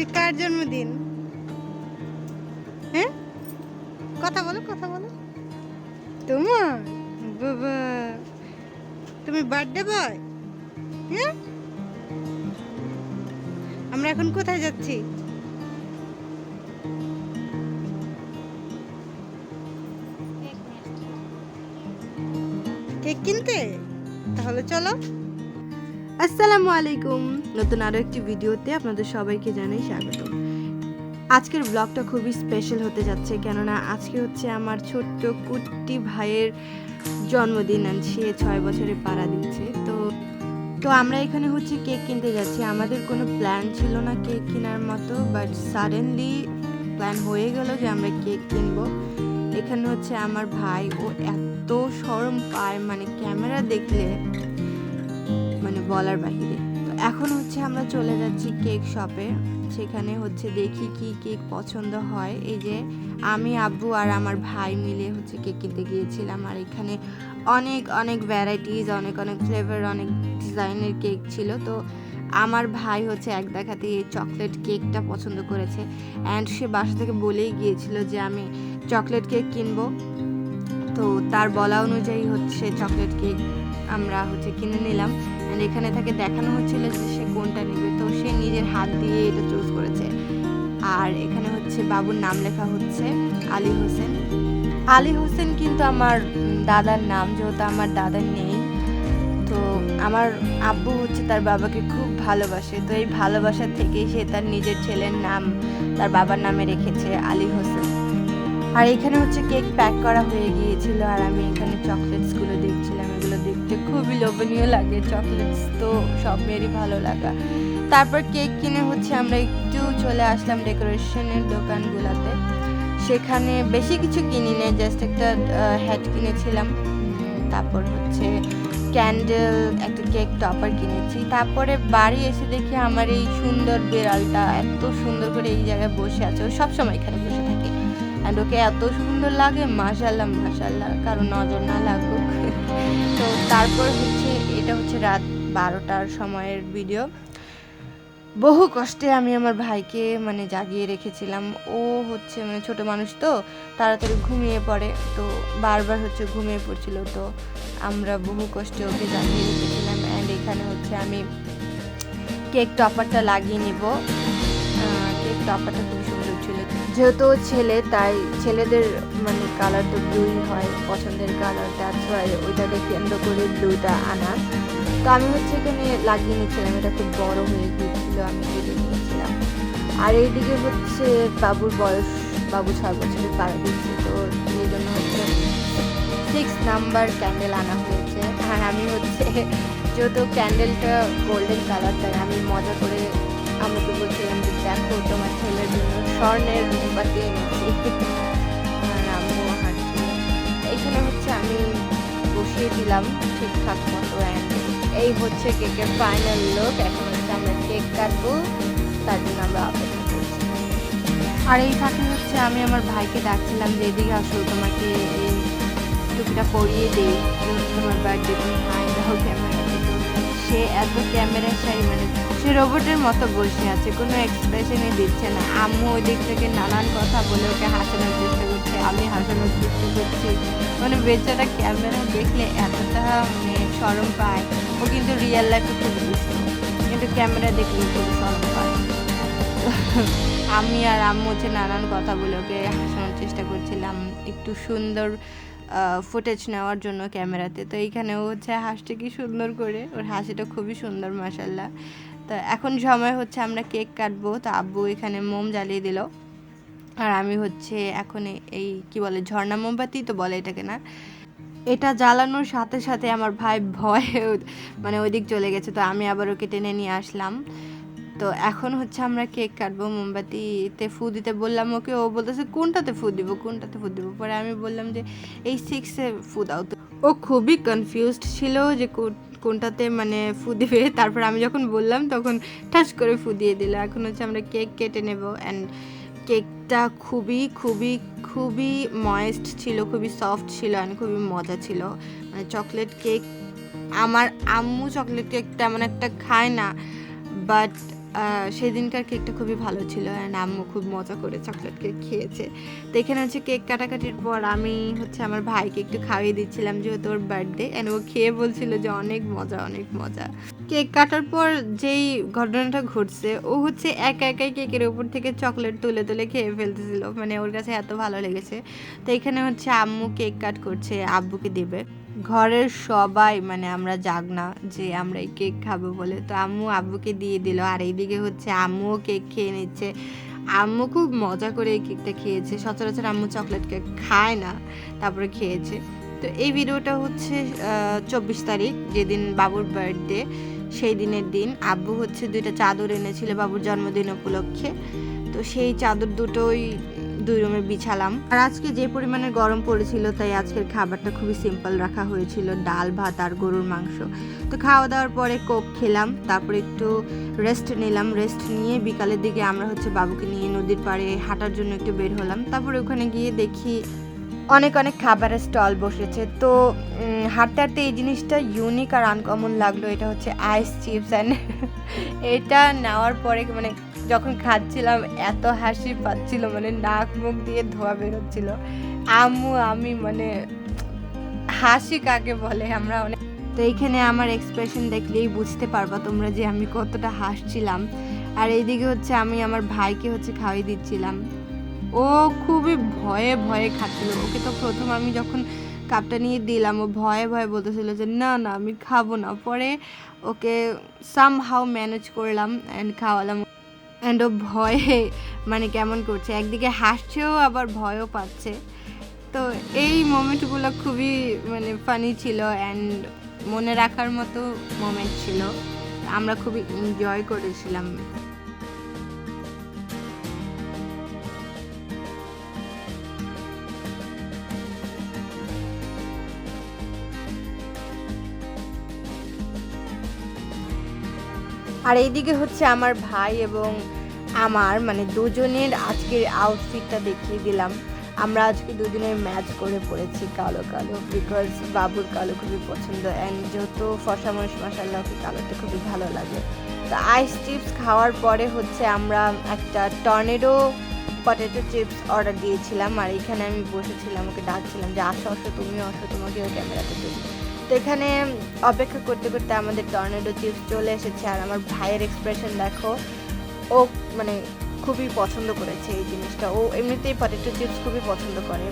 আজকে কার জন্মদিন? হ্যাঁ? কথা বলো কথা বলো। তোমার? বাবা। তুমি বার্থডে বয় হ্যাঁ? আমরা এখন কোথায় যাচ্ছি? কেক কিনতে? তাহলে চলো। আসসালামু আলাইকুম। নতুন আরও একটি ভিডিওতে আপনাদের সবাইকে জানাই স্বাগত আজকের ব্লগটা খুবই স্পেশাল হতে যাচ্ছে, কেননা আজকে হচ্ছে আমার ছোট্ট কুট্টি ভাইয়ের জন্মদিন আর সে ছয় বছরে পাড়া দিচ্ছে। তো তো আমরা এখানে হচ্ছে কেক কিনতে যাচ্ছি। আমাদের কোনো প্ল্যান ছিল না কেক কেনার মতো বাট সাডেনলি প্ল্যান হয়ে গেল যে আমরা কেক কিনবো। এখানে হচ্ছে আমার ভাই, ও এত শরম পায় মানে ক্যামেরা দেখলে মানে বলার বাহিরে। তো এখন হচ্ছে আমরা চলে যাচ্ছি কেক শপে। সেখানে হচ্ছে দেখি কি কেক পছন্দ হয়। এই যে আমি, আব্বু আর আমার ভাই মিলে হচ্ছে কেক কিনতে গিয়েছিলাম। আর এখানে অনেক অনেক ভ্যারাইটিস অনেক অনেক ফ্লেভার অনেক ডিজাইনের কেক ছিল। তো আমার ভাই হচ্ছে এক দেখাতে এই চকলেট কেকটা পছন্দ করেছে। অ্যান্ড সে বাসা থেকে বলেই গিয়েছিল যে আমি চকলেট কেক কিনবো। তো তার বলা অনুযায়ী হচ্ছে চকলেট কেক আমরা হচ্ছে কিনে নিলাম। অ্যান্ড এখানে তাকে দেখানো হচ্ছিল যে সে কোনটা নেবে। তো সে নিজের হাত দিয়ে এটা চুজ করেছে। আর এখানে হচ্ছে বাবুর নাম লেখা হচ্ছে আলী হোসেন। আলী হোসেন কিন্তু আমার দাদার নাম, যেহেতু আমার দাদার নেই। তো আমার আব্বু হচ্ছে তার বাবাকে খুব ভালোবাসে। তো এই ভালোবাসা থেকেই সে তার নিজের ছেলের নাম, তার বাবার নামে রেখেছে আলী হোসেন। আর এখানে হচ্ছে কেক প্যাক করা হয়ে গিয়েছিল আর আমি এখানে চকলেটসগুলো দেখছিলাম, এগুলো দেখতে খুবই লোভনীয় লাগে চকলেটস তো সব মেয়েরই ভালো লাগা। তারপর কেক কিনে হচ্ছে আমরা একটু চলে আসলাম ডেকোরেশনের দোকানগুলোতে। সেখানে বেশি কিছু কিনি না জাস্ট একটা হ্যাট কিনেছিলাম। তারপর হচ্ছে ক্যান্ডেল একটা কেক টপার কিনেছি। তারপরে বাড়ি এসে দেখি আমার এই সুন্দর বিড়ালটা এত সুন্দর করে এই জায়গায় বসে আছে, ও সবসময় এখানে বসে থাকে। অ্যান্ড ওকে এত সুন্দর লাগে মাশাল্লাহ মাশাল্লাহ কারও নজর না লাগুক। তো তারপর হচ্ছে, এটা হচ্ছে রাত বারোটার সময়ের ভিডিও বহু কষ্টে আমি আমার ভাইকে মানে জাগিয়ে রেখেছিলাম। ও হচ্ছে মানে ছোট মানুষ তো, তাড়াতাড়ি ঘুমিয়ে পড়ে। তো বারবার হচ্ছে ঘুমিয়ে পড়ছিল। তো আমরা বহু কষ্টে ওকে জাগিয়ে রেখেছিলাম। অ্যান্ড এখানে হচ্ছে আমি কেক টপারটা লাগিয়ে নিব। কেক টপারটা খুব সুন্দর ছিল। যেহেতু ছেলে, তাই ছেলেদের মানে কালার তো ব্লুই হয়, পছন্দের কালার দ্যাটস ওয়াই ওইটাকে কেন্দ্র করে ব্লুটা আনা। তো আমি হচ্ছে এখানে লাগিয়ে নিচ্ছিলাম, এটা খুব বড় হয়ে গিয়েছিল, আমি কেটে নিয়েছিলাম। আর এইদিকে হচ্ছে বাবুর বয়স, বাবু ছয় বছরের পাড়া দিচ্ছে তো এই জন্য হচ্ছে সিক্স নাম্বার ক্যান্ডেল আনা হয়েছে। আর আমি হচ্ছে, যেহেতু ক্যান্ডেলটা গোল্ডেন কালার তাই আমি মজা করে আমাকে বলছিলাম যে, দেখো, তোমার ছেলের জন্য স্বর্ণের মোমবাতি এনেছি। আর আম্মু হাঁটছিল হচ্ছে আমি বসিয়ে দিলাম ঠিকঠাক মতো এই হচ্ছে কেকের ফাইনাল লুক এখন হচ্ছে আমরা কেক কাটবো, তার জন্য আমরা অপেক্ষা আর এই ফাঁকে হচ্ছে আমি আমার ভাইকে ডাকছিলাম যে, এদিকে আসো, তোমাকে এই টুপিটা পরিয়ে দিই। তোমার বার্থডে তুমি হাই দাও তো সে এত ক্যামেরার শাড়ি মানে সে রোবটের মতো বসে আছে, কোনো এক্সপ্রেশনই দিচ্ছে না। আম্মু ওই দিক থেকে নানান কথা বলে ওকে হাসানোর চেষ্টা করছে, আমি হাসানোর চেষ্টা করছি। মানে বেচারা ক্যামেরা দেখলে এতটা মানে সরম পায়। ও কিন্তু রিয়েল লাইফে খুব দুষ্ট কিন্তু ক্যামেরা দেখলে খুব সরম পায়। আমি আর আম্মু হচ্ছে নানান কথা বলে ওকে হাসানোর চেষ্টা করছিলাম। একটু সুন্দর ফুটেজ নেওয়ার জন্য ক্যামেরাতে। তো এইখানে ও হচ্ছে হাসছে কি সুন্দর করে, ওর হাসিটা খুবই সুন্দর মাসাল্লাহ তো এখন সময় হচ্ছে আমরা কেক কাটবো। তো আব্বু এখানে মোম জ্বালিয়ে দিল। আর আমি হচ্ছে এখন এই কি বলে, ঝর্ণা মোমবাতি তো বলে এটাকে না? এটা জ্বালানোর সাথে সাথে আমার ভাই ভয়ে মানে ওইদিক চলে গেছে। তো আমি আবার ওকে টেনে নিয়ে আসলাম। তো এখন হচ্ছে আমরা কেক কাটবো, মোমবাতিতে ফু দিতে। বললাম, ওকে, ও বলতেছে, কোনটাতে ফু দিব? কোনটাতে ফু দিব? পরে আমি বললাম যে, এই সিক্সে ফু দাও তো। ও খুবই কনফিউজড ছিল যে কোনটাতে মানে ফু দিবে? তারপর আমি যখন বললাম, তখন ঠাস করে ফু দিয়ে দিল। এখন হচ্ছে আমরা কেক কেটে নেব। অ্যান্ড কেকটা খুবই খুবই খুবই ময়েস্ট ছিল, খুবই সফট ছিল অ্যান্ড খুবই মজা ছিল। মানে চকলেট কেক আমার আম্মু চকলেট কেক তেমন একটা খায় না বাট সেই দিনকার কেকটা খুবই ভালো ছিল অ্যান্ড আম্মু খুব মজা করে চকলেট কেক খেয়েছে। তো এখানে হচ্ছে কেক কাটাকাটির পর আমি হচ্ছে আমার ভাইকে একটু খাইয়ে দিচ্ছিলাম যেহেতু ওর বার্থডে অ্যান্ড ও খেয়ে বলছিল যে অনেক মজা অনেক মজা। কেক কাটার পর যেই ঘটনাটা ঘটছে, ও হচ্ছে একা একাই কেকের উপর থেকে চকলেট তুলে তুলে খেয়ে ফেলতেছিল। মানে ওর কাছে এত ভালো লেগেছে। তো এখানে হচ্ছে আম্মু কেক কাট করছে, আব্বুকে দিবে। ঘরের সবাই মানে আমরা যাক না যে আমরা এই কেক খাব বলে। তো আম্মু আব্বুকে দিয়ে দিল। আর এইদিকে হচ্ছে আম্মুও কেক খেয়ে নিচ্ছে। আম্মু খুব মজা করে এই কেকটা খেয়েছে। সচরাচর আম্মু চকলেট কেক খায় না, তারপরে খেয়েছে। তো এই ভিডিওটা হচ্ছে চব্বিশ তারিখ, যেদিন বাবুর বার্থডে সেই দিনের দিন আব্বু হচ্ছে দুইটা চাদর এনেছিল বাবুর জন্মদিন উপলক্ষে। তো সেই চাদর দুটোই দুই রুমে বিছালাম। আর আজকে যে পরিমাণে গরম পড়েছিল, তাই আজকের খাবারটা খুবই সিম্পল রাখা হয়েছিল, ডাল, ভাত আর গরুর মাংস। তো খাওয়া দাওয়ার পরে কোক খেলাম, তারপরে একটু রেস্ট নিলাম। রেস্ট নিয়ে বিকালের দিকে আমরা হচ্ছে বাবুকে নিয়ে নদীর পাড়ে হাঁটার জন্য একটু বের হলাম। তারপরে ওখানে গিয়ে দেখি অনেক অনেক খাবারের স্টল বসেছে। তো হাঁটতে হাঁটতে এই জিনিসটা ইউনিক আর আনকমন লাগল, এটা হচ্ছে আইস চিপস অ্যান্ড এটা নেওয়ার পরে মানে যখন খাচ্ছিলাম, এত হাসি পাচ্ছিল মানে নাক মুখ দিয়ে ধোয়া বেরোচ্ছিল। আম্মু, আমি মানে হাসি কাকে বলে? আমরা অনেক তো এইখানে আমার এক্সপ্রেশন দেখলেই বুঝতে পারবা তোমরা যে আমি কতটা হাসছিলাম। আর এইদিকে হচ্ছে আমি আমার ভাইকে হচ্ছে খাওয়াই দিচ্ছিলাম। ও খুবই ভয়ে ভয়ে খাচ্ছিল। ওকে তো প্রথম আমি যখন কাপটা নিয়ে দিলাম, ও ভয়ে ভয়ে বলতেছিল যে, না না, আমি খাব না। পরে ওকে সাম হাউ ম্যানেজ করলাম অ্যান্ড খাওয়ালাম। অ্যান্ড ও ভয়ে মানে কেমন করছে? একদিকে হাসছেও, আবার ভয়ও পাচ্ছে। তো এই মোমেন্টগুলো খুবই মানে ফানি ছিল অ্যান্ড মনে রাখার মতো মোমেন্ট ছিল। আমরা খুবই এনজয় করেছিলাম। আর এইদিকে হচ্ছে আমার ভাই এবং আমার মানে দুজনের আজকের আউটফিটটা দেখিয়ে দিলাম। আমরা আজকে দুজনের ম্যাচ করে পড়েছি কালো কালো বিকজ বাবুর কালো খুবই পছন্দ অ্যান্ড যেহেতু ফসা মানুষ মাসাল্লাহ ওকে কালোটা খুবই ভালো লাগে। তো আইস চিপস খাওয়ার পরে হচ্ছে আমরা একটা টর্নেডো পটেটো চিপস অর্ডার দিয়েছিলাম আর এখানে আমি বসেছিলাম, ওকে ডাকছিলাম যে, আসো আসো, তুমিও আসো, তোমাকেও ক্যামেরাতে তুলি তো এখানে অপেক্ষা করতে করতে আমাদের টর্নেডো চিপস চলে এসেছে আর আমার ভাইয়ের এক্সপ্রেশন দেখো, ও মানে খুবই পছন্দ করেছে এই জিনিসটা। ও এমনিতেই পটেটো চিপস খুবই পছন্দ করে।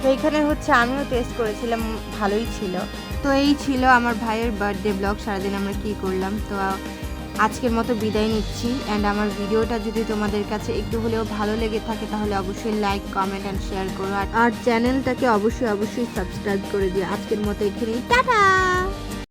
তো এখানে হচ্ছে আমিও টেস্ট করেছিলাম, ভালোই ছিল। তো এই ছিল আমার ভাইয়ের বার্থডে ব্লগ সারাদিন আমরা কি করলাম। তো আজকের মতো বিদায় নিচ্ছি। অ্যান্ড আমার ভিডিওটা যদি তোমাদের কাছে একটু হলেও ভালো লেগে থাকে, তাহলে অবশ্যই লাইক কমেন্ট অ্যান্ড শেয়ার করো। আর- চ্যানেলটাকে অবশ্যই অবশ্যই সাবস্ক্রাইব করে দিও। আজকের মতো এখানেই। টাটা!